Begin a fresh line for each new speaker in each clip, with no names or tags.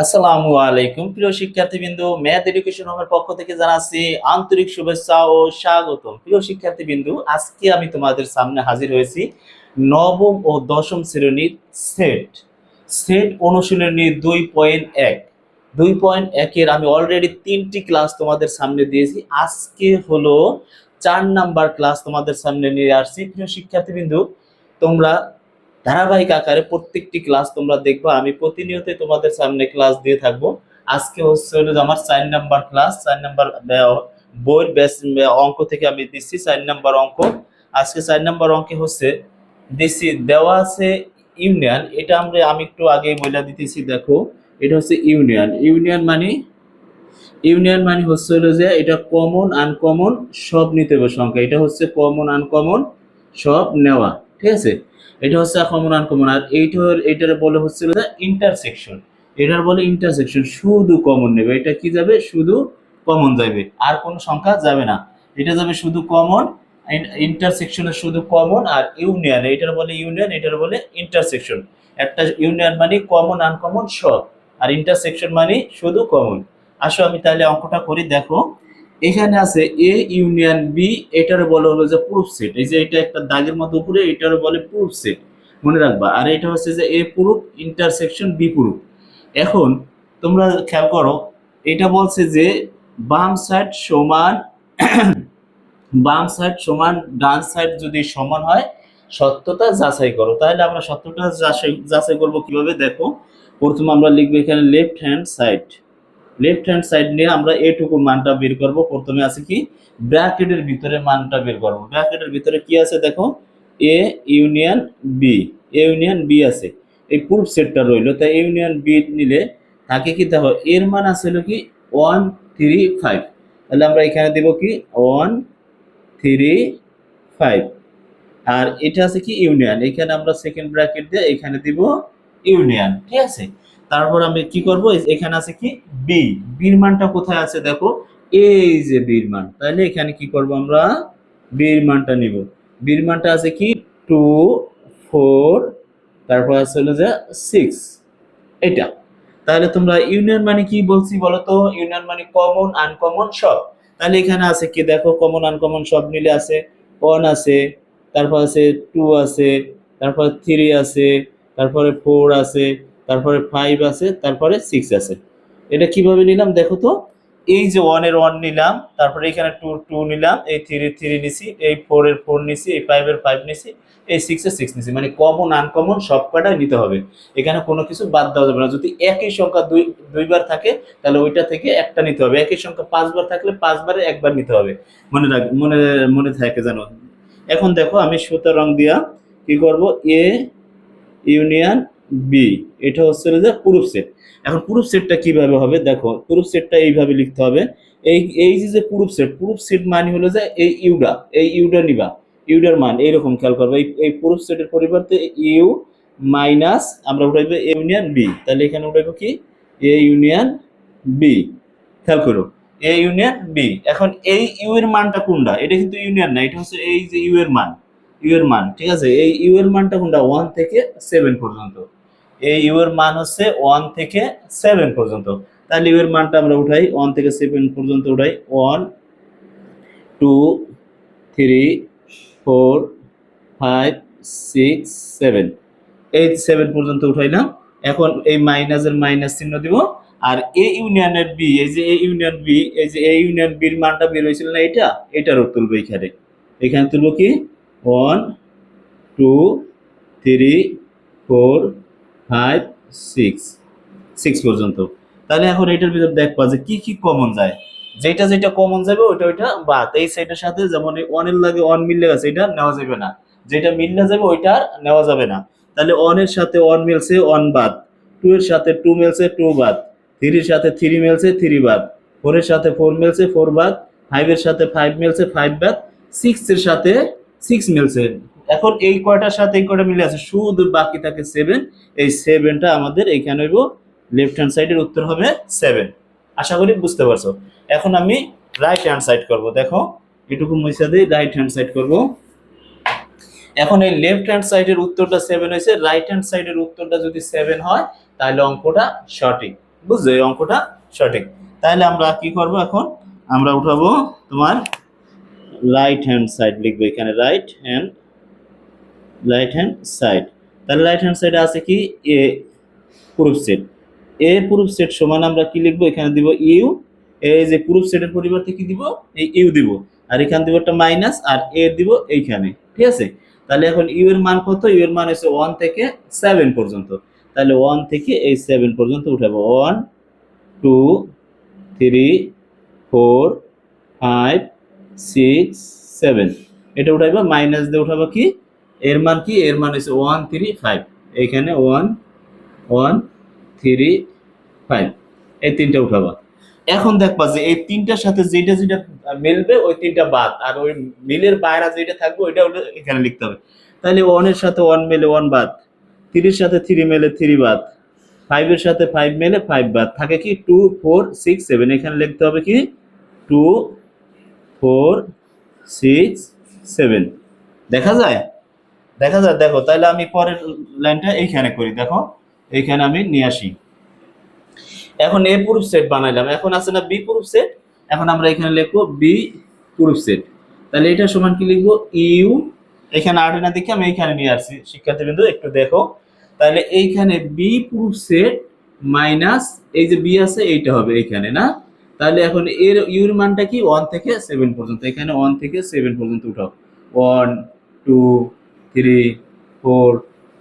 আসসালামু আলাইকুম। প্রিয় শিক্ষার্থীবৃন্দ, ম্যাথ এডুকেশন হোমের পক্ষ থেকে জানাচ্ছি আন্তরিক শুভেচ্ছা ও স্বাগতম। প্রিয় শিক্ষার্থীবৃন্দ, আজকে আমি তোমাদের সামনে হাজির হয়েছি নবম ও দশম শ্রেণির সেট। সেট অনুশীলনী দুই পয়েন্ট এক। দুই পয়েন্ট একের আমি অলরেডি তিনটি ক্লাস তোমাদের সামনে দিয়েছি। আজকে হলো চার নাম্বার ক্লাস তোমাদের সামনে নিয়ে আসছি। প্রিয় শিক্ষার্থীবৃন্দ, তোমরা ধারাবাহিক আকারে প্রত্যেকটি ক্লাস তোমরা দেখবা। আমি প্রতিনিয়ত তোমাদের সামনে ক্লাস দিয়ে থাকব। আজকে হচ্ছে হলো আমার চার নাম্বার ক্লাস চার নাম্বার বইয়ের বেস অঙ্ক থেকে আমি দিচ্ছি, চার নাম্বার অঙ্ক। আজকে চার নাম্বার অঙ্কে হচ্ছে দিচ্ছি, দেওয়া আছে ইউনিয়ন এটা আমরা, আমি একটু আগে বলে দিতেছি, দেখো। এটা হচ্ছে ইউনিয়ন ইউনিয়ন মানে ইউনিয়ন মানে হচ্ছে হলো যে এটা কমন আনকমন সব নিতে হবে সংখ্যা। এটা হচ্ছে কমন আনকমন সব নেওয়া। ঠিক আছে? এটা হচ্ছে কমন আনকমন আর এইটার এইটার বলে হচ্ছে ইন্টারসেকশন এটার বলে ইন্টারসেকশন শুধু কমন নেবে। এটা কি যাবে? শুধু কমন যাবে। আর কোনো সংখ্যা যাবে না। এটা যাবে শুধু কমন ইন্টারসেকশনের শুধু কমন আর ইউনিয়ন এটার বলে ইউনিয়ন এটার বলে ইন্টারসেকশন একটা ইউনিয়ন মানে কমন আনকমন সব, আর ইন্টারসেকশন মানে শুধু কমন আসো আমি তাহলে অঙ্কটা করি, দেখো। এখানে আছে এ ইউনিয়ন বি এটার বলে হলো যে প্রুফ সেট এই যে এটা একটা দাগের মতো উপরে এটার বলে প্রুফ সেট মনে রাখবা, আর এটা হচ্ছে যে A proof intersection B proof এখন তোমরা খেয়াল করো, এটা বলছে যে বাম সাইড সমান, বাম সাইড সমান, ডান সাইড যদি সমান হয়, সত্যতা যাচাই করো। তাহলে আমরা সত্যতা যাচাই যাচাই করব কীভাবে? দেখো, প্রথমে আমরা লিখব এখানে left hand side left hand side নিয়ে আমরা এটুকু মানটা বের করব। প্রথমে আছে কি? ব্র্যাকেটের ভিতরে মানটা বের করব। ব্র্যাকেটের ভিতরে কি আছে দেখো? A union B A union B আছে। এই প্রুফ সেটটা রইল। তাই ইউনিয়ন বি নিলে থাকে কি? দেখো, এর মান আছে হলো কি? ওয়ান থ্রি ফাইভ তাহলে আমরা এখানে দেব কি? ওয়ান থ্রি ফাইভ আর এটা আছে কি? ইউনিয়ন এখানে আমরা সেকেন্ড ব্র্যাকেট দিয়ে এখানে দিব ইউনিয়ন ঠিক আছে? তারপর আমি কি করব? এখানে আছে কি? বি বির মানটা কোথায় আছে দেখো? এই যে বির মান। তাহলে এখানে কি করব আমরা? বির মানটা নিব। বির মানটা আছে কি? টু ফোর তারপর আছে হলো যে সিক্স এটা। তাহলে তোমরা ইউনিয়ন মানে কি বলছি বলো তো ইউনিয়ন মানে কমন আনকমন সব। তাহলে এখানে আছে কি? দেখো কমন আনকমন সব মিলে আছে। ওয়ান আছে, তারপর আছে টু আছে, তারপর থ্রি আছে, তারপরে ফোর আছে তারপরে ফাইভ আছে, তারপরে সিক্স আছে। এটা কীভাবে নিলাম দেখো তো? এই যে ওয়ানের ওয়ান নিলাম, তারপরে এখানে টু টু নিলাম, এই থ্রি থ্রি নিছি, এই ফোর এর ফোর নিছি, এই ফাইভ এর ফাইভ নিছি, এই সিক্স এর সিক্স নিছি। মানে কমন আনকমন সব কটাই নিতে হবে। এখানে কোনো কিছু বাদ দেওয়া যাবে না। যদি একই সংখ্যা দুই, দুইবার থাকে, তাহলে ওইটা থেকে একটা নিতে হবে। একই সংখ্যা পাঁচবার থাকলে পাঁচবারে একবার নিতে হবে। মনে রাখ, মনে মনে থাকে জানো এখন দেখো আমি সুতার রং দিয়া কি করব? এ ইউনিয়ন বি এটা হচ্ছে যে প্রুফ সেট এখন প্রুফ সেটটা কীভাবে হবে? দেখো প্রুফ সেটটা এইভাবে লিখতে হবে। এই এই যে যে প্রুফ সেট প্রুফ সেট মানে হলো যে এই ইউডা এই ইউডা নিবা। ইউডার মান এইরকম খেয়াল করব। এই এই প্রুফ সেটের পরিবর্তে ইউ মাইনাস আমরা উঠাইবো এ ইউনিয়ন বি তাহলে এখানে উঠাইবো কি? এ ইউনিয়ন বি খেয়াল করো এ ইউনিয়ন বি এখন এই ইউ এর মানটা কোনটা? এটা কিন্তু ইউনিয়ন না, এটা হচ্ছে এই যে ইউ এর মান। ইউ এর মান, ঠিক আছে? এই ইউ এর মানটা কোনটা? ওয়ান থেকে সেভেন পর্যন্ত। এই ইউ এর মান হচ্ছে ওয়ান থেকে সেভেন পর্যন্ত। তাহলে ইউ এর মানটা আমরা উঠাই ওয়ান থেকে সেভেন পর্যন্ত উঠাই। One two three four five six seven এই সেভেন পর্যন্ত উঠাইলাম। এখন এই মাইনাসের মাইনাস চিহ্ন দিব। আর এ ইউনিয়নের বি, এই যে এ ইউনিয়ন বি, এই যে এ ইউনিয়ন বির মানটা বের হয়েছিল না এটা? এটারও তুলবো এখানে। এখানে তুলবো কি? One two three four five six six পর্যন্ত। তাহলে এখন এটার ভিতর দেখবা যে কি কি কমন যায়। যেটা যেটা কমন যাবে, ওইটা ওইটা বাদ। এই সাইডের সাথে যেমন ওয়ানের লাগে ওয়ান মিললে গেছে, এটা নেওয়া যাবে না। যেটা মিললে যাবে, ওইটা আর নেওয়া যাবে না। তাহলে ওয়ানের সাথে ওয়ান মিলছে ওয়ান বাদ। টু এর সাথে টু মিলছে টু বাদ। থ্রির সাথে থ্রি মিলছে থ্রি বাদ। ফোরের সাথে ফোর মিলছে ফোর বাদ। ফাইভের সাথে ফাইভ মিলছে ফাইভ বাদ। সিক্স এর সাথে সিক্স মিলছে। এখন এই কয়টার সাথে এই কয়টা মিলে আছে? শুধু বাকি থাকে সেভেন এই সেভেনটা আমাদের এইখানে হইব লেফট হ্যান্ড সাইডের উত্তর হবে সেভেন আশা করি বুঝতে পারছ। এখন আমি রাইট হ্যান্ড সাইড করব, দেখো। এটুকু মুছা দিয়ে রাইট হ্যান্ড সাইড করব। এখন এই লেফট হ্যান্ড সাইডের উত্তরটা সেভেন হয়েছে। রাইট হ্যান্ড সাইডের উত্তরটা যদি সেভেন হয়, তাহলে অঙ্কটা সঠিক। বুঝছ? এই অঙ্কটা সঠিক। তাহলে আমরা কি করব এখন? আমরা উঠাবো তোমার রাইট হ্যান্ড সাইড লিখব এখানে right hand right hand side তাহলে রাইট হ্যান্ড সাইডে আছে কি? A proof set A proof set সমান আমরা কি লিখব? এখানে দিব ইউ এই যে প্রুফ সেটের পরিবর্তে কি দিব? এই ইউ দিব। আর এখানে দিব একটা মাইনাস আর এ দিব এইখানে। ঠিক আছে? তাহলে এখন ইউ এর মান কত? ইউ এর মান হচ্ছে ওয়ান থেকে সেভেন পর্যন্ত। তাহলে ওয়ান থেকে এই সেভেন পর্যন্ত উঠাবো। One two three four five six seven এটা উঠাইবা। মাইনাস দিয়ে উঠাবো কি? এর মান কি? এর মান হচ্ছে ওয়ান থ্রি ফাইভ এইখানে ওয়ান ওয়ান থ্রি ফাইভ এই তিনটা উঠাবা এখন দেখবা যে এই তিনটার সাথে যেটা যেটা মিলবে, ওই তিনটা বাদ। আর ওই মিলের বাইরে যেটা থাকবে, ওইটা ওটা এখানে লিখতে হবে। তাহলে ওয়ানের সাথে ওয়ান মেলে ওয়ান বাদ। থ্রির সাথে থ্রি মেলে থ্রি বাদ। ফাইভের সাথে ফাইভ মেলে ফাইভ বাদ। থাকে কি? টু ফোর সিক্স সেভেন এখানে লিখতে হবে কি? টু ফোর সিক্স সেভেন দেখা যায়? দেখা যায় দেখো তাহলে আমি পরের লাইনটা এইখানে করি, দেখো, এইখানে আমি নিয়ে আসি। এখন এ প্রুফ সেট বানাইলাম, এখন আছে না বি প্রুফ সেট এখন আমরা এখানে লিখব বি প্রুফ সেট তাহলে এটা সমান কি লিখব? ইউ, এখানে আটে না দেখে, আমি এইখানে নিয়ে আসছি শিক্ষার্থী বিন্দু একটু দেখো। তাহলে এইখানে বি প্রুফ সেট মাইনাস এই যে বি আছে, এইটা হবে এইখানে, না? তাহলে এখন এর, ইউর মানটা কি? ওয়ান থেকে সেভেন পর্যন্ত, এখানে ওয়ান থেকে সেভেন পর্যন্ত উঠাও। One two three four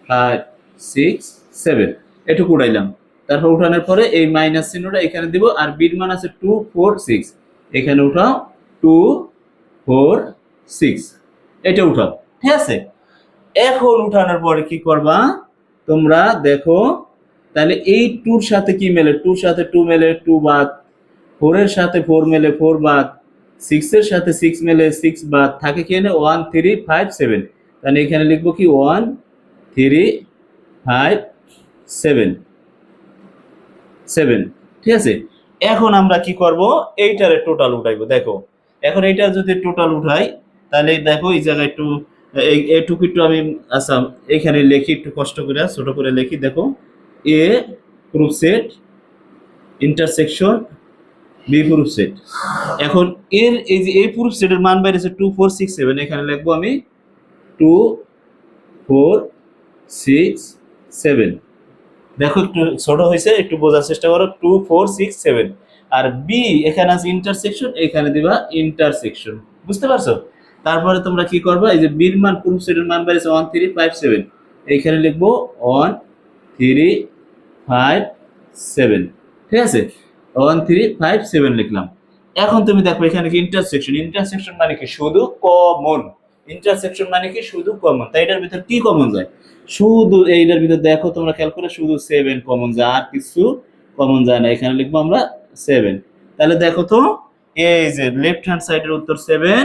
five six seven এটুকু উঠাইলাম। তারপর উঠানোর পরে এই মাইনাস চিহ্নটা এখানে দিব আর বির মান আছে টু ফোর সিক্স এখানে উঠাও টু ফোর সিক্স এটা উঠাও। ঠিক আছে? এখন উঠানোর পরে কি করবা? তোমরা দেখো, তাহলে এই টুর সাথে কি মেলে? টুর সাথে টু মেলে টু বাদ। ফোরের সাথে ফোর মেলে ফোর বাদ। সিক্স এর সাথে সিক্স মেলে সিক্স বাদ। থাকে কি এনে ওয়ান থ্রি ফাইভ সেভেন তাহলে এখানে লিখব কি? One three five seven seven ঠিক আছে? এখন আমরা কি করব? এইটারে টোটাল উঠাইবো। দেখো, এখন এইটা যদি টোটাল উঠাই, তাহলে দেখো এই জায়গায় একটু, এই, এইটুকু একটু আমি আচ্ছা এখানে লিখি, একটু কষ্ট করে, ছোট করে লিখি। দেখো A proof set intersection B proof set এখন এর, এই যে, এই প্রুফ সেটের মান বাইরেছে টু ফোর সিক্স সেভেন এখানে লিখব আমি টু, ফোর, সিক্স, সেভেন। দেখো একটু ছোট হয়েছে, একটু বোঝার চেষ্টা করো। Two, four, six, seven. আর বি এখানে আছে ইন্টারসেকশন এখানে দিবা ইন্টারসেকশন বুঝতে পারছ? তারপরে তোমরা কি করবা? এই যে বির মান প্রুফ সেটের মান বেড়েছে? ওয়ান থ্রি ফাইভ সেভেন এইখানে লিখব ওয়ান থ্রি ফাইভ সেভেন ঠিক আছে? ওয়ান থ্রি ফাইভ সেভেন লিখলাম। এখন তুমি দেখো এখানে কি ইন্টারসেকশন ইন্টারসেকশন মানে কি? শুধু কমন ইন্টারসেকশন মানে কি? শুধু কমন তাই এটার ভিতর কি কমন যায়? শুধু এইটার ভিতর দেখো তোমরা খেয়াল করে, শুধু সেভেন কমন যায়, আর কিছু কমন যায় না। এখানে লিখব আমরা সেভেন তাহলে দেখো তো, এই যে লেফট হ্যান্ড সাইডের উত্তর সেভেন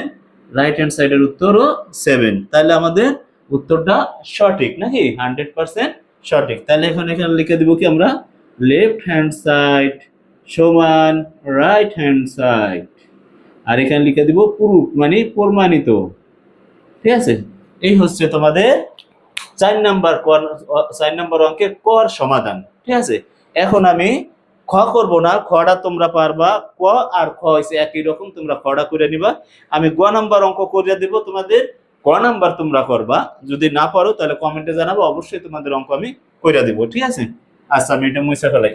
রাইট হ্যান্ড সাইডের উত্তরও সেভেন তাহলে আমাদের উত্তরটা সঠিক নাকি? হান্ড্রেড পার্সেন্ট সঠিক। তাহলে এখন এখানে লিখে দিব কি আমরা? লেফট হ্যান্ড সাইড সমান রাইট হ্যান্ড সাইড আর এখানে লিখে দিব প্রুফ মানে প্রমাণিত। ঠিক আছে? এই হচ্ছে তোমাদের চার নাম্বার চার নাম্বার অঙ্কের কর সমাধান, ঠিক আছে? এখন আমি খ করব না খটা তোমরা পারবা, ক আর খ হয়েছে একই রকম, তোমরা খটা করে নিবা। আমি গ নাম্বার অঙ্ক করে দিব, তোমাদের ক নাম্বার তোমরা করবা। যদি না পারো, তাহলে কমেন্টে জানাব, অবশ্যই তোমাদের অঙ্ক আমি করে দিব, ঠিক আছে? আচ্ছা আমি এটা মুছে ফেলাই।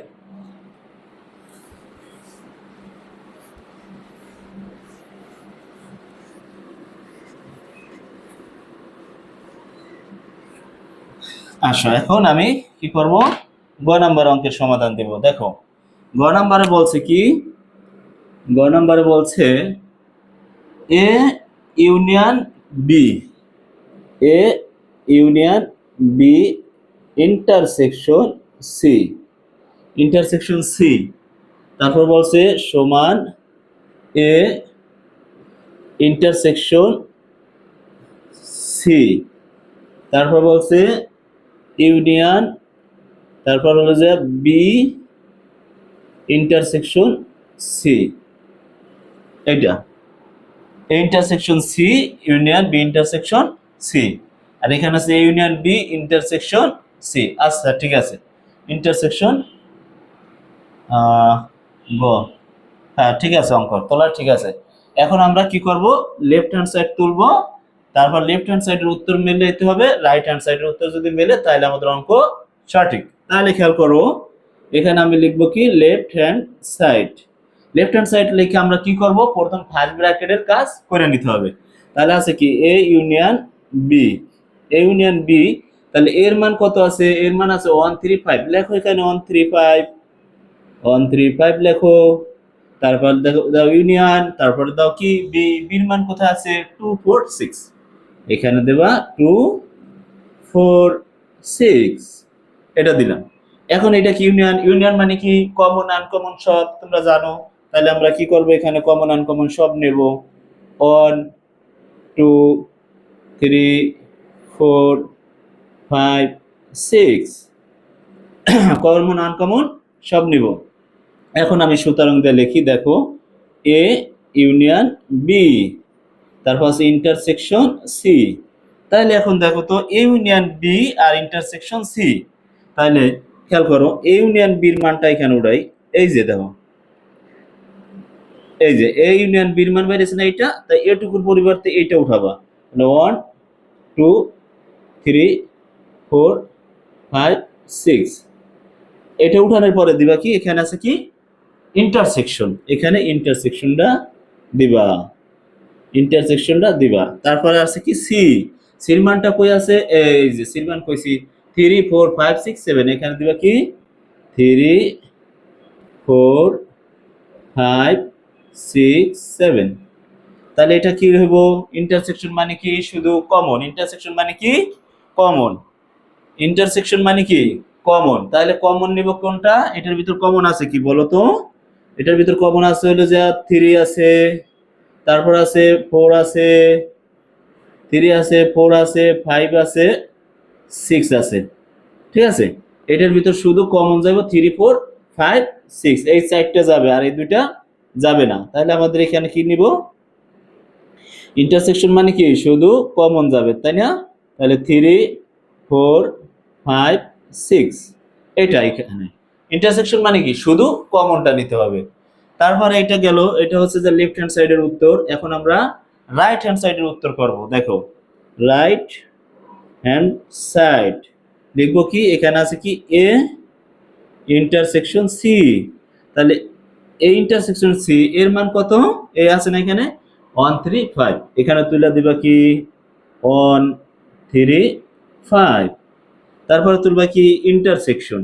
আচ্ছা এখন আমি কি করব? গ নাম্বার অঙ্কের সমাধান দেব। দেখো, গ নাম্বারে বলছে কি? গ নাম্বারে বলছে A union B A union B intersection C intersection C তারপর বলছে সমান এ ইন্টারসেকশন সি তারপর বলছে ইউনিয়ন, তারপর হলো যে বি ইন্টারসেকশন সি এটা intersection C union B intersection C আর এখানে আছে ইউনিয়ন বি ইন্টারসেকশন সি আচ্ছা ঠিক আছে। ইন্টারসেকশন গ হ্যাঁ ঠিক আছে অঙ্ক তোলা ঠিক আছে। এখন আমরা কি করব? লেফট হ্যান্ড সাইড তুলবো। তারপর লেফট হ্যান্ড সাইডের উত্তর মেলে দিতে হবে রাইট হ্যান্ড সাইডের উত্তর যদি মেলে, তাহলে আমাদের অঙ্ক সঠিক। তাহলে খেয়াল করো, এখানে আমি লিখব কি left hand side left hand side লিখে আমরা কি করব? প্রথম ফার্স্ট ব্র্যাকেটের কাজ করে নিতে হবে। তাহলে আছে কি A union B A union B তাহলে এর মান কত আছে? এর মান আছে ওয়ান থ্রি ফাইভ লেখো এখানে one three five one three five লেখো। তারপর দেখো, দাও ইউনিয়ন তারপর দাও কি বি বির মান কোথায় আছে? টু ফোর সিক্স এখানে দেবা টু ফোর সিক্স এটা দিলাম। এখন এটা কি ইউনিয়ন ইউনিয়ন মানে কি? কমন আনকমন সব, তোমরা জানো। তাহলে আমরা কি করব এখানে? কমন আনকমন সব নেব। One two three four five six common uncommon সব নেব। এখন আমি সুতরাং দিয়ে লিখি, দেখো। এ ইউনিয়ন বি তারপর আছে ইন্টারসেকশন সি তাহলে এখন দেখো তো এ ইউনিয়ন বি আর ইন্টারসেকশন সি তাহলে খেয়াল করো এ ইউনিয়ন বির মানটা এখানে উঠাই এই যে দেখো। এই যে এ ইউনিয়ন বির মান বেরিয়েছে না এইটা? তাই এটুকুর পরিবর্তে এইটা উঠাবা। মানে one two three four five six এটা উঠানোর পরে দিবা কি? এখানে আছে কি? ইন্টারসেকশন এখানে ইন্টারসেকশনটা দিবা। ইন্টারসেকশনটা দিবা। তারপরে আছে কি? সি সির মানটা কই আছে? এই যে সির মান কইছি। Three four five six seven এখানে দিবা কি? Three four five six seven তাহলে এটা কি হইব? ইন্টারসেকশন মানে কি? শুধু কমন ইন্টারসেকশন মানে কি? কমন ইন্টারসেকশন মানে কি? কমন তাহলে কমন নিব কোনটা? এটার ভিতর কমন আছে কি বলো তো? এটার ভিতর কমন আছে হলো যে থ্রি আছে তারপর আছে ফোর আছে থ্রি আছে ফোর আছে ফাইভ আছে সিক্স আছে। ঠিক আছে? এটার ভিতর শুধু কমন যাব থ্রি ফোর ফাইভ সিক্স এই চারটা যাবে আর এই দুইটা যাবে না। তাহলে আমাদের এখানে কি নিব? ইন্টারসেকশন মানে কি? শুধু কমন যাবে, তাই না? তাহলে থ্রি ফোর ফাইভ সিক্স এটা এখানে। ইন্টারসেকশন মানে কি? শুধু কমনটা নিতে হবে। তারপরে এটা গেল, এটা হচ্ছে যে লেফট হ্যান্ড সাইডের উত্তর। এখন আমরা রাইট হ্যান্ড সাইডের উত্তর করব, দেখো। রাইট হ্যান্ড সাইড লিখব কি? এখানে আছে কি? এ ইন্টারসেকশন সি তাহলে এই ইন্টারসেকশন সি এর মান কত? এ আছে না এখানে? ওয়ান থ্রি ফাইভ এখানে তুলে দিবা কি? ওয়ান থ্রি ফাইভ তারপরে তুলবা কি? ইন্টারসেকশন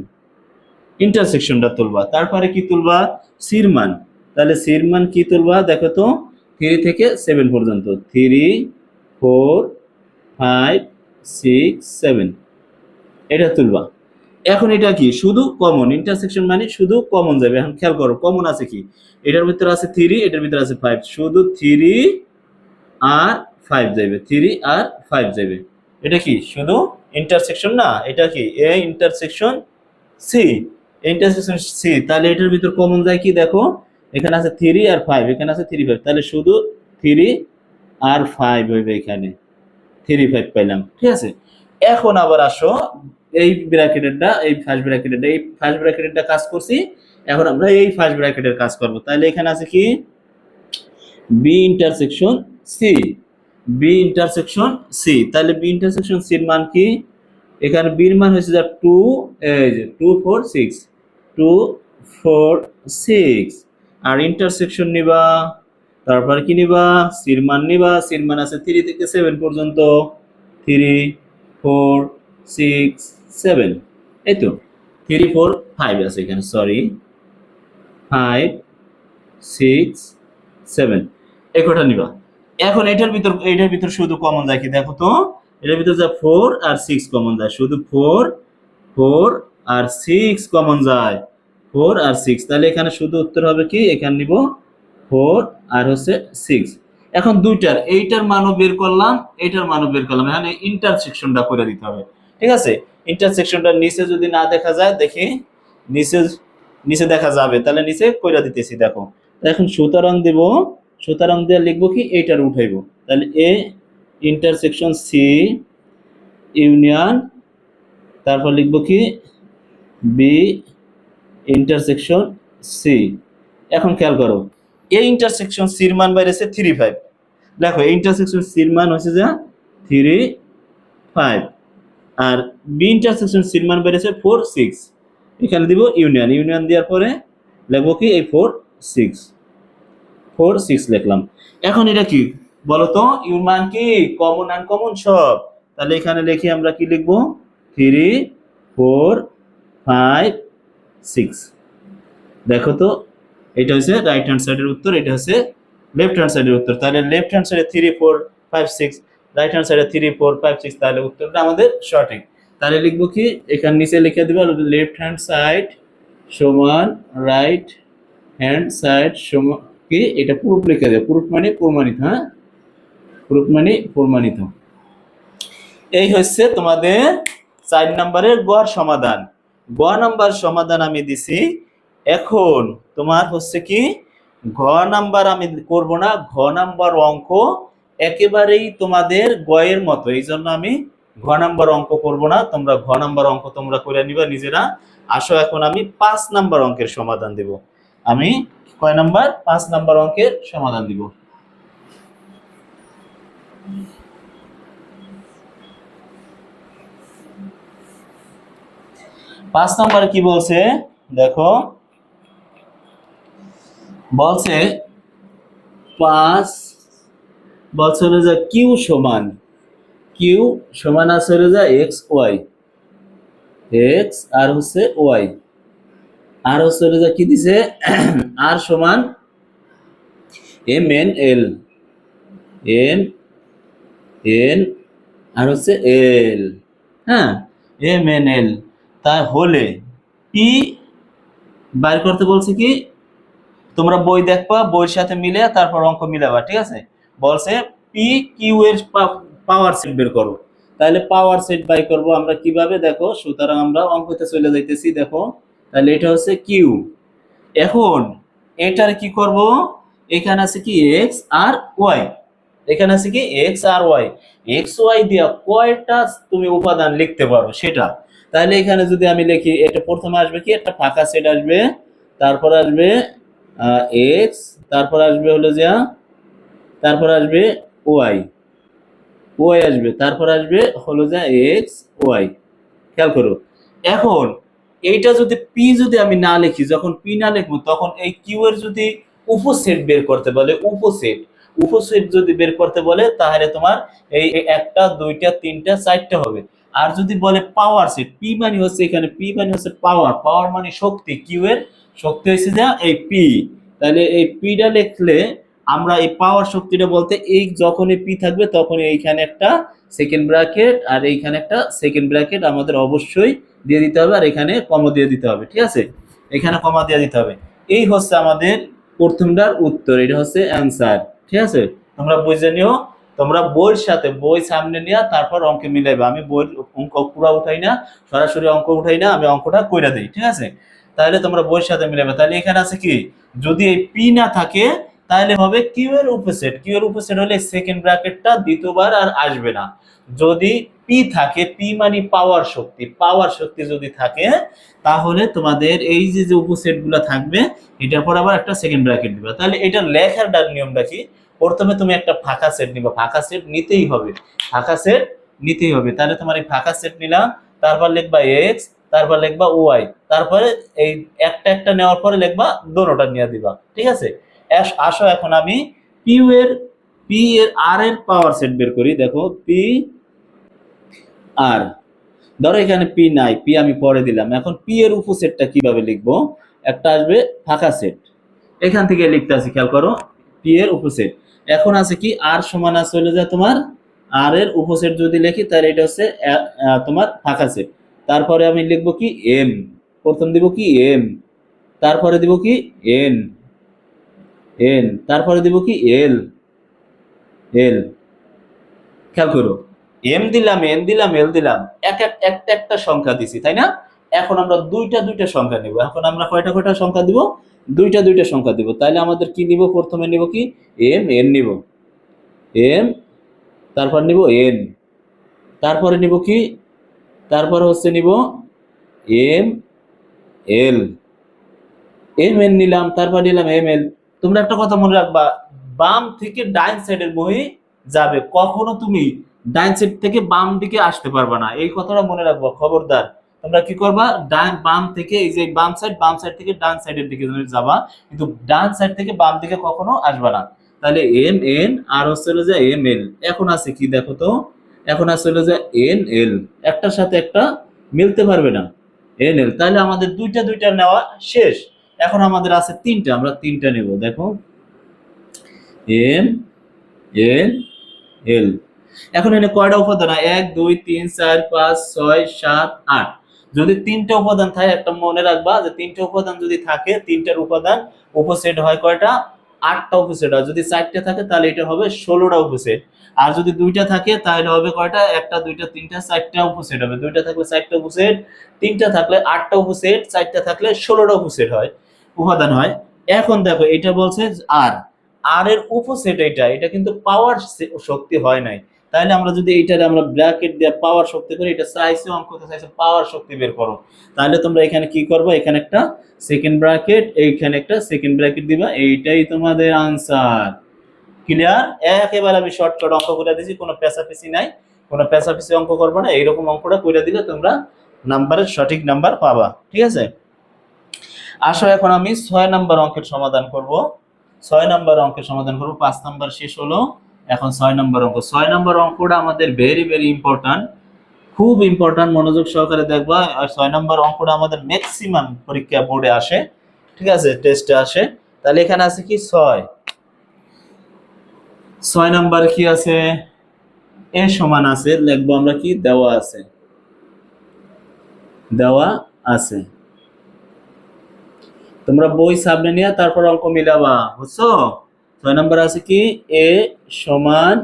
ইন্টারসেকশনটা তুলবা। তারপরে কি তুলবা? সির মান। তাহলে সির মান কি তুলবা? দেখো তো থ্রি থেকে সেভেন পর্যন্ত। Three four five six seven এটা তুলবা। এখন এটা কি? শুধু কমন ইন্টারসেকশন মানে শুধু কমন যাবে। এখন খেয়াল করো কমন আছে কি? এটার ভিতরে আছে থ্রি এটার ভিতরে আছে ফাইভ শুধু থ্রি আর ফাইভ যাবে। থ্রি আর ফাইভ যাবে। এটা কি? শুধু ইন্টারসেকশন না? এটা কি? A intersection C intersection C তাহলে এটার ভিতর কমন যায় কি? দেখো এখানে আছে থ্রি আর ফাইভ এখানে আছে থ্রি ফাইভ তাহলে শুধু থ্রি আর ফাইভ হইবে এখানে। থ্রি ফাইভ পাইলাম, ঠিক আছে? এখন আবার আসো, এই ব্র্যাকেটেরটা এই ফার্স্ট ব্র্যাকেটেরটা এই ফার্স্ট ব্র্যাকেটেরটা কাজ করছি। এখন আমরা এই ফার্স্ট ব্র্যাকেটের কাজ করব। তাহলে এখানে আছে কি? B intersection C B intersection C তাহলে বি ইন্টারসেকশন সির মান কি? এখানে বির মান হয়েছে যা টু এই যে two four six two four six আর ইন্টারসেকশন নিবা, তারপর কি নিবা? সির মান নিবা সির মান আছে থ্রি থেকে সেভেন পর্যন্ত। থ্রি ফোর সিক্স সেভেন এই তো থ্রি ফোর ফাইভ আছে এখানে সরি ফাইভ সিক্স সেভেন এই নিবা। এখন এটার ভিতর এটার ভিতর শুধু কমন যায় কি? দেখো তো, এটার ভিতর যা ফোর আর সিক্স কমন যায়। শুধু ফোর ফোর আর সিক্স কমন যায়। ফোর আর সিক্স। তাহলে এখানে শুধু উত্তর হবে কি? এখানে নিব ফোর আর হচ্ছে সিক্স। এখন দুইটার, এইটার মানও বের করলাম, এইটার মানও বের করলাম। এখানে ইন্টারসেকশনটা করে দিতে হবে। ঠিক আছে? ইন্টারসেকশনটা নিচে যদি না দেখা যায়, দেখি, নিচে নিচে দেখা যাবে। তাহলে নিচে কইরা দিতেছি, দেখো। এখন সুতরাং দেব, সুতরাং দিয়ে লিখব কি? এইটার উঠাইবো। তাহলে এ ইন্টারসেকশন সি ইউনিয়ন তারপর লিখব কি? বি ইন্টারসেকশন সি এখন খেয়াল করো এই ইন্টারসেকশন সির মান বাইরেছে থ্রি ফাইভ দেখো ইন্টারসেকশন সির মান হচ্ছে যে থ্রি ফাইভ আর বি ইন্টারসেকশন সির মান বেড়েছে ফোর সিক্স এখানে দিব ইউনিয়ন ইউনিয়ন দেওয়ার পরে লিখব কি? এই ফোর সিক্স ফোর সিক্স লিখলাম। এখন এটা কি? বলতো ইউর মান কি? কমন আনকমন সব। তাহলে এখানে লিখি আমরা কি লিখব? থ্রি ফোর ফাইভ সিক্স দেখো তো, এটা হচ্ছে রাইট হ্যান্ড সাইডের উত্তর, এটা হচ্ছে লেফট হ্যান্ড সাইডের উত্তর। তাহলে লেফট হ্যান্ড সাইডে three four five six right hand সাইডে থ্রি ফোর ফাইভ সিক্স তাহলে উত্তরটা আমাদের সঠিক। তাহলে লিখব কি, এখানে নিচে লিখে দিব লেফট হ্যান্ড সাইড সমান রাইট হ্যান্ড সাইড সমান কি, এটা প্রুফ লিখে দেবে। প্রুফ মানে প্রমাণিত হ্যাঁ? প্রুফ মানে প্রমাণিত। এই হচ্ছে তোমাদের চার নম্বরের গড় সমাধান। গ নাম্বার সমাধান আমি দিছি। এখন তোমার হচ্ছে কি, ঘ নাম্বার আমি করব না, ঘ নাম্বার অঙ্ক একেবারেই তোমাদের গয়ের মতো। এই জন্য আমি ঘ নাম্বার অঙ্ক করব না, তোমরা ঘ নাম্বার অঙ্ক তোমরা করে নিবা নিজেরা। আসো এখন আমি পাঁচ নাম্বার অঙ্কের সমাধান দেব। আমি কয় নাম্বার? পাঁচ নাম্বার অঙ্কের সমাধান দিব। পাঁচ নাম্বারে কি বলছে? দেখো। বলছে, পাঁচ বলছে হলো যে কিউ সমান কিউ সমান আছে হলো যে এক্স ওয়াই, এক্স আর হচ্ছে ওয়াই। আর হচ্ছে হলো যে কি দিছে? আর সমান M N L, M N আর হচ্ছে এল। হ্যাঁ এম এন এল। তাহলে পি বাইর করতে বলছে কি? তোমরা বই দেখবা, বইয়ের সাথে মিলে তারপর অঙ্ক মিলাবা, ঠিক আছে? বলছে পি কিউ এর পাওয়ার সেট বের করো। তাহলে পাওয়ার সেট বাই করব আমরা কীভাবে? দেখো, সুতরাং আমরা অঙ্কতে চলে যাইতেছি, দেখো। তাহলে এটা হচ্ছে কিউ এখন এটার কি করব? এখানে আছে কি এক্স আর ওয়াই এখানে আছে কি এক্স আর ওয়াই এক্স ওয়াই দিয়া কয়টা তুমি উপাদান লিখতে পারো? সেটা। তাহলে এখানে যদি আমি লিখি, এটা প্রথমে আসবে কি? একটা ফাঁকা সেট আসবে, তারপর আসবে এক্স তারপর আসবে হলো যে, তারপর আসবে ওয়াই ওয়াই আসবে, তারপর আসবে হলো যে এক্স ওয়াই খেয়াল করো। এখন, এইটা যদি পি যদি আমি না লিখি, যখন পি না লিখব, তখন এই কিউ এর যদি উপসেট বের করতে বলে, উপসেট উপসেট যদি বের করতে বলে, তাহলে তোমার এই একটা, দুইটা, তিনটা, চারটা হবে। আর যদি বলে পাওয়ার সেট পি মানে হচ্ছে এখানে পি মানে হচ্ছে পাওয়ার পাওয়ার মানে শক্তি কিউ এর শক্তি হচ্ছে যা এই পি তাহলে এই পিটা লিখলে আমরা এই পাওয়ার শক্তিটা বলতে এই যখনই পি থাকবে তখন এইখানে একটা সেকেন্ড ব্র্যাকেট আর এইখানে একটা সেকেন্ড ব্র্যাকেট আমাদের অবশ্যই দিয়ে দিতে হবে আর এখানে কমা দিয়ে দিতে হবে, ঠিক আছে? এখানে কমা দিয়ে দিতে হবে। এই হচ্ছে আমাদের প্রথমটার উত্তর, এটা হচ্ছে অ্যান্সার ঠিক আছে? তোমরা বুঝে নিও তোমরা বইয়ের সাথে, বই সামনে নিয়ে তারপর অঙ্কে মিলাইবে। আমি বইয়ের অঙ্ক পুরা উঠাই না, সরাসরি অঙ্ক উঠাই না, আমি অঙ্কটা কইরা দিই, ঠিক আছে? তাহলে তোমরা বইয়ের সাথে মিলাবে তাহলে এখানে আছে কি? যদি এই পি না থাকে তাহলে হবে কিউ এর উপসেট। কিউ এর উপসেট হলে সেকেন্ড ব্র্যাকেটটা দ্বিতীয়বার আর আসবে না। যদি পি থাকে পি মানে পাওয়ার শক্তি। পাওয়ার শক্তি যদি থাকে, তাহলে তোমাদের এই যে যে উপসেটগুলো থাকবে, এটার পর আবার একটা সেকেন্ড ব্র্যাকেট দিবে। তাহলে এটা লেখার ডাক নিয়মটা কি? প্রথমে তুমি একটা ফাঁকা সেট নিবা। ফাঁকা সেট নিতেই হবে। ফাঁকা সেট নিতেই হবে। তাহলে তোমার এই ফাঁকা সেট নিলাম তারপর লিখবা এক্স, তারপর লিখবা ওয়াই, তারপরে এই একটা একটা নেওয়ার পরে লিখবা দোনোটা নিয়ে দিবা। ঠিক আছে? আসো এখন আমি পিউ এর পি এর আর এর পাওয়ার সেট বের করি। দেখো পি আর ধরো এখানে পি নাই পি আমি পরে দিলাম। এখন পি এর উপসেটটা কীভাবে লিখব? একটা আসবে ফাঁকা সেট এখান থেকে লিখতে আছে খেয়াল করো পি এর উপসেট এখন আছে কি? আর সমান আছে হলে যা তোমার আর এর উপসেট যদি লিখি, তাহলে এটা হচ্ছে তোমার ফাঁকা সেট তারপরে আমি লিখব কি? এম। প্রথম দিব কি? এম। তারপরে দিব কি? এন। এন। তারপরে দিব কি? এল। এল। খেয়াল করো। এম দিলাম, এন দিলাম, এল দিলাম। এক এক, একটা একটা সংখ্যা দিছি, তাই না? এখন আমরা দুইটা দুইটা সংখ্যা নিব। এখন আমরা কয়টা কয়টা সংখ্যা দিব? দুইটা দুইটা সংখ্যা দিব। তাহলে আমাদের কি নিব? প্রথমে নিব কি? এম, এন নিব। এম, তারপর নিব এন। তারপরে নিব কি? তারপরে হচ্ছে নিব এম, এল। এম, এন নিলাম, তারপর নিলাম এম, এল। তোমরা একটা কথা মনে রাখবা, বাম থেকে ডাইন সাইডের বই যাবে। কখনো তুমি ডাইন সাইড থেকে বাম দিকে আসতে পারবে না। এই কথাটা মনে রাখবা, খবরদার। তোমরা কি করবা? ডান, বাম থেকে এই যে বাম সাইড বাম সাইড থেকে ডান সাইডের দিকে তুমি যাবা। কিন্তু ডান সাইড থেকে বাম দিকে কখনো আসবা না। তাহলে এম, এন, আর হচ্ছে হলো যে এম, এল। এখন আছে কি দেখো তো? এখন আছে হলো যে এন, এল। একটার সাথে একটা মিলতে পারবে না। N, L. তাহলে আমাদের দুইটা দুইটা নেওয়া শেষ। এখন আমাদের আছে তিনটা। আমরা তিনটা নেব। দেখো। M N L. এখন এনে কয়টা উপাদান? এক, দুই, তিন, চার, পাঁচ, ছয়, সাত, আট। যদি তিনটা উপাদান থাকে, একটা মনে রাখবা যে তিনটা উপাদান যদি থাকে, তিনটার উপাদান উপসেট হয় কয়টা? আটটা উপসেট হয়। যদি চারটা থাকে, তাহলে এটা হবে ষোলোটা উপসেট। আর যদি দুইটা থাকে, তাহলে হবে কয়টা? একটা, দুইটা, তিনটা, চারটা উপসেট হবে। দুইটা থাকলে চারটা উপসেট, তিনটা থাকলে আটটা উপসেট, চারটা থাকলে ষোলোটা উপসেট হয়, উপাদান হয়। এখন দেখো, এটা বলছে আর। আর এর উপসেট এটা এটা কিন্তু পাওয়ার শক্তি হয় নাই। তাহলে আমরা যদি এইটারে আমরা ব্র্যাকেট দিয়ে পাওয়ার শক্তি করি, এটা চাইছে অঙ্কতে চাইছে, পাওয়ার শক্তি বের করো। তাহলে তোমরা এখানে কি করবে? এখানে একটা সেকেন্ড ব্র্যাকেট এইখানে একটা সেকেন্ড ব্র্যাকেট দিবা। এইটাই তোমাদের আনসার ক্লিয়ার একেবারে আমি শর্টকাট অঙ্ক করে দিয়েছি, কোনো পেঁচাপেচি নাই। কোনো পেঁচাপেচি অঙ্ক করব না, এইরকম অঙ্কটা করে দিলে তোমরা নাম্বারের সঠিক নাম্বার পাবা। ঠিক আছে? আসো এখন আমি ছয় নাম্বার অঙ্কের সমাধান করব। ছয় নাম্বার অঙ্কের সমাধান করব, পাঁচ নাম্বার শেষ হলো। এখন ছয় নম্বর অঙ্ক। ছয় নম্বর অঙ্কটা আমাদের ভেরি ভেরি ইম্পর্ট্যান্ট খুব ইম্পর্ট্যান্ট মনোযোগ সহকারে দেখবা। আর ছয় নম্বর অঙ্কটা আমাদের ম্যাক্সিমাম পরীক্ষা বোর্ডে আসে। ঠিক আছে? টেস্টে আসে। তাহলে এখানে আছে কি? ছয়। ছয় নাম্বার কি আছে? এ সমান আছে। লিখব আমরা কি? দেওয়া আছে। দেওয়া আছে। তোমরা বই সামনে নিয়ে তারপর অঙ্ক মিলাবা। বুঝছ? ছয় নম্বর আছে কি? এ সমান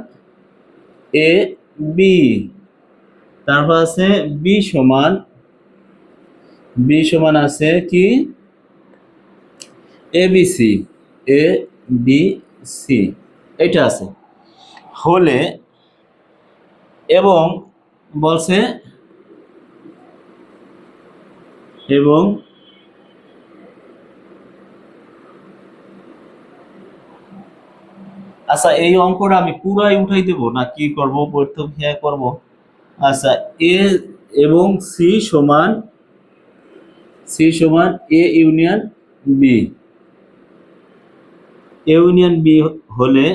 এ বি। তারপর আছে বি সমান বি সমান আছে কি? A B C, A B C. এটা আছে। হলে এবং বলছে এবং আচ্ছা এই অঙ্কটা আমি পুরাই উঠাই দেব? না, কি করব? প্রথম হ্যাঁ করব? আচ্ছা এ এবং সি সমান সি সমান A union B. A union B হলে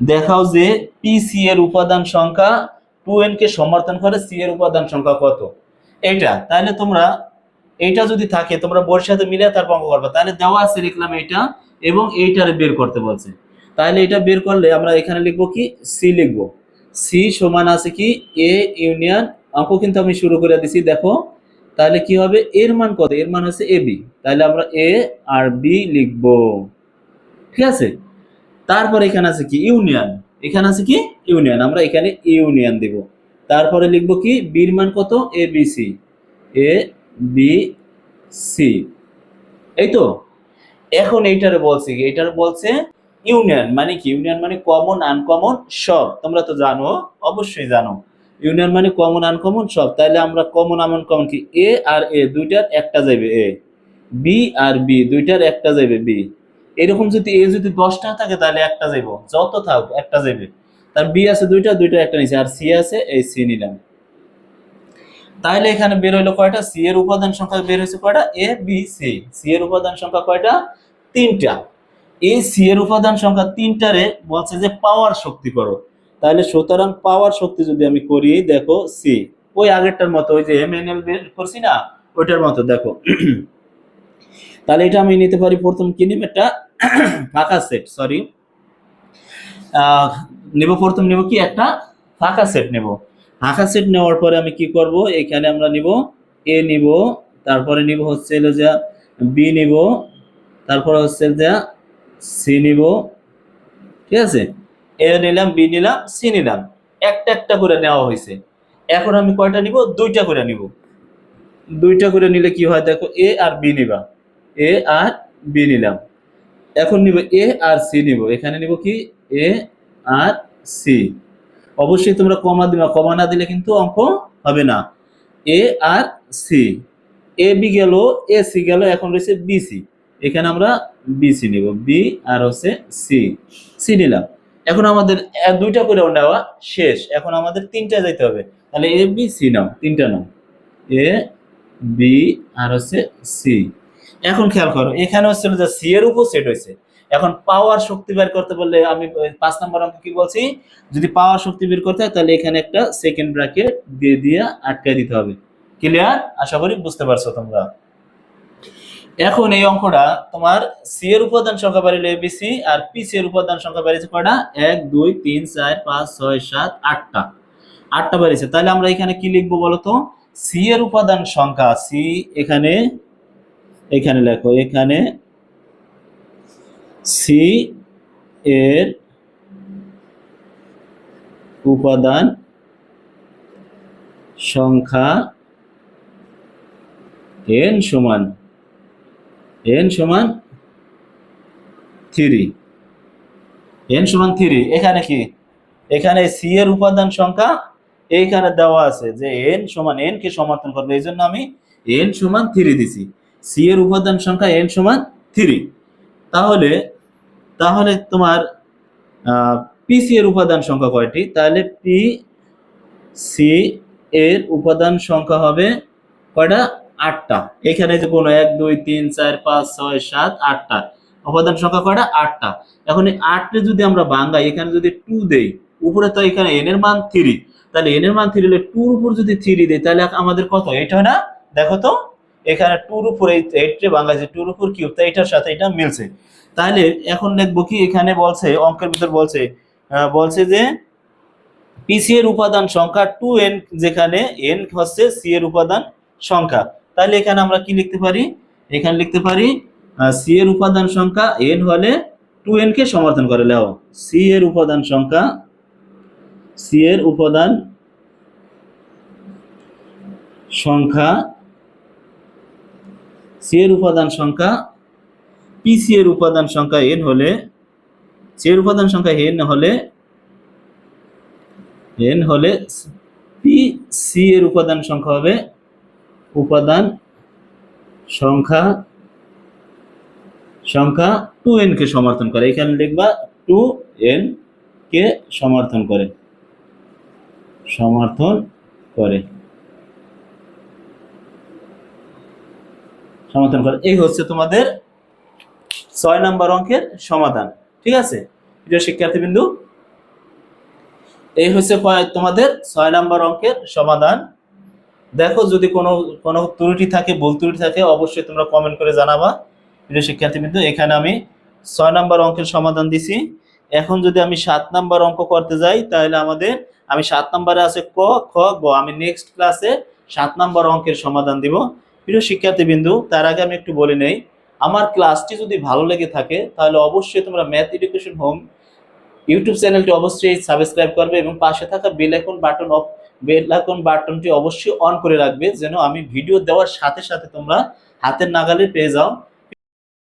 দেখাও যে পি সি এর উপাদান সংখ্যা টু এন কে সমর্থন করে সি এর উপাদান সংখ্যা কত? এইটা, তাহলে তোমরা, এইটা যদি থাকে, তোমরা সাথে মিলে তারপর অঙ্ক করবে। তাহলে দেওয়া আছে লিখলাম এইটা এবং এইটারে বের করতে বলছে। তাহলে এটা বের করলে আমরা এখানে লিখব কি? সি লিখব। সি সমান আছে কি? এ ইউনিয়ন অঙ্ক কিন্তু আমি শুরু করে দিছি, দেখো। তাহলে কি হবে? এর মান কত? এর মান হচ্ছে এ বি তাহলে আমরা এ আর বি লিখব। ঠিক আছে? তারপর এখানে আছে কি? ইউনিয়ন এখানে আছে কি? ইউনিয়ন আমরা এখানে ইউনিয়ন দিব। তারপরে লিখব কি? বির মান কত? A B C A B C এই তো? এখন এইটারে বলছে কি? এইটারে বলছে ইউনিয়ন মানে কি? ইউনিয়ন মানে কমন আনকমন সব। তোমরা তো জানো, অবশ্যই জানো। ইউনিয়ন মানে কমন আনকমন সব। তাহলে আমরা কমন আমন কমন কি? এ আর এ দুইটার একটা যাবে এ বি আর বি দুইটার একটা যাবে বি এরকম যদি এ যদি দশটা থাকে তাহলে একটা যাইব। যত থাক, একটা যাবে তার বি আছে দুইটা দুইটা একটা নিচে আর সি আছে, এই সি নিলাম। তাহলে এখানে বের হইল কয়টা? সি এর উপাদান সংখ্যা বের হয়েছে কয়টা? এ বি সি সি এর উপাদান সংখ্যা কয়টা? তিনটা। এই সি এর উপাদান সংখ্যা তিনটারে বলছে যে পাওয়ার শক্তি করো। তাহলে সুতরাং পাওয়ার শক্তি যদি আমি করি, দেখো সি ওই আগেরটার মতো, ওই যে এম এন এল বের করছি না, ওইটার মতো, দেখো। তাহলে এটা আমি নিতে পারি প্রথম কি নিব? একটা ফাঁকা সেট সরি নেব প্রথম নেব কি? একটা ফাঁকা সেট নেব। ফাঁকা সেট নেওয়ার পরে আমি কি করব? এখানে আমরা নিব এ নিব, তারপরে নিব হচ্ছে যে বি নিব, তারপরে হচ্ছে যে সি নিব। ঠিক আছে? এ নিলাম বি নিলাম সি নিলাম। একটা একটা করে নেওয়া হয়েছে। এখন আমি কয়টা নিব? দুইটা করে নিব। দুইটা করে নিলে কি হয়? দেখো এ আর বি নিবা। এ আর বি নিলাম। এখন নিব এ আর সি নিব। এখানে নিব কি? এ আর সি অবশ্যই তোমরা কমা দিবা। কমা না দিলে কিন্তু অঙ্ক হবে না। এ আর সি এ বি গেল এ সি গেল, এখন রয়েছে বিসি এখানে আমরা বিসি নিব। বি আর হচ্ছে সি সি নিলাম। এখন আমাদের দুইটা করে নেওয়া শেষ। এখন আমাদের তিনটা যাইতে হবে। তাহলে এ বি সি নাও। তিনটা নাও। এ বি আর হচ্ছে সি এখন খেয়াল করো, এখানে হচ্ছে যে সি এর উপর সেট হয়েছে। এখন পাওয়ার শক্তি বের করতে বললে আমি পাঁচ নম্বর অঙ্ক কি বলছি? যদি পাওয়ার শক্তি বের করতে হয়, তাহলে এখানে একটা সেকেন্ড ব্র্যাকেট দিয়ে দিয়ে আটকায় দিতে হবে। ক্লিয়ার আশা করি বুঝতে পারছ তোমরা। এখন এই অঙ্কটা তোমার সি এর উপাদান সংখ্যা বাড়িলে এবিসি আর পি সি এর উপাদান সংখ্যা বাড়িছে কয়টা? এক, দুই, তিন, চার, পাঁচ, ছয়, সাত, আটটা। আটটা বাড়িছে তাহলে আমরা এখানে কি লিখব বলতো? সি এর উপাদান সংখ্যা সি এখানে এখানে লেখো, এখানে সি এর উপাদান সংখ্যা এন সমান এন সমান থ্রি এন সমান থ্রি এখানে কি? এখানে সি এর উপাদান সংখ্যা এইখানে দেওয়া আছে যে এন সমান এন কে সমর্থন করবে এই জন্য আমি এন সমান থ্রি দিছি। সি এর উপাদান সংখ্যা এন সমান থ্রি তাহলে তাহলে তোমার পি সি এর উপাদান সংখ্যা কয়টি? তাহলে পি সি এর উপাদান সংখ্যা হবে কয়টা? আটটা। এখানে যে কোনো এক, দুই, তিন, চার, পাঁচ, ছয়, সাত, আটটা। উপাদান সংখ্যা কয়টা? আটটা। এখন এই আটটা যদি আমরা বাঙ্গাই এখানে যদি টু দেই, উপরে তো এখানে এন এর মান থ্রি তাহলে এন এর মান থ্রি হলে টুর উপর যদি থ্রি দেই, তাহলে আমাদের কত? এটা হয় না? দেখো তো, এখানে টুর উপর এই এইটে বাংলাদেশে টুর উপর কিউব তাই এটার সাথে এটা মিলছে। তাহলে এখন দেখব কি এখানে বলছে, অঙ্কের ভিতর বলছে বলছে যে পিসি এর উপাদান সংখ্যা টু এন যেখানে এন হচ্ছে সি এর উপাদান সংখ্যা। তাহলে এখানে আমরা কি লিখতে পারি? এখানে লিখতে পারি সি এর উপাদান সংখ্যা এন হলে টু এন কে সমর্থন করে, লেও। সি এর উপাদান সংখ্যা সি এর উপাদান সংখ্যা সি এর উপাদান সংখ্যা পিসি এর উপাদান সংখ্যা এন হলে সি এর উপাদান সংখ্যা এন হলে এন হলে পি সি এর উপাদান সংখ্যা হবে উপাদান সংখ্যা সংখ্যা টু এন কে সমর্থন করে। এখানে লিখবা টু এন কে সমর্থন করে। সমর্থন করে। সমর্থন করে। এই হচ্ছে তোমাদের ছয় নম্বর অঙ্কের সমাধান। ঠিক আছে? প্রিয় শিক্ষার্থীবৃন্দু, এই হচ্ছে তোমাদের ছয় নম্বর অঙ্কের সমাধান। দেখো যদি কোনো কোনো ত্রুটি থাকে, ভুল ত্রুটি থাকে, অবশ্যই তোমরা কমেন্ট করে জানাবা, প্রিয় শিক্ষার্থীবৃন্দু। এখানে আমি ছয় নম্বর অঙ্কের সমাধান দিছি। এখন যদি আমি সাত নম্বর অঙ্ক করতে যাই, তাহলে আমাদের, আমি সাত নম্বরে আছে ক, খ, গ। আমি নেক্সট ক্লাসে সাত নম্বর অঙ্কের সমাধান দিব। প্রিয় শিক্ষার্থীবৃন্দু, তার আগে আমি একটু বলে নেই, আমার ক্লাসটি যদি ভালো লেগে থাকে, তাহলে অবশ্যই তোমরা ম্যাথ এডুকেশন হোম ইউটিউব চ্যানেলটি অবশ্যই সাবস্ক্রাইব করবে এবং পাশে থাকা bell icon button off bell icon বাটনটি অবশ্যই অন করে রাখবে, যেন আমি ভিডিও দেওয়ার সাথে সাথে তোমরা হাতের নাগালে পেয়ে যাও।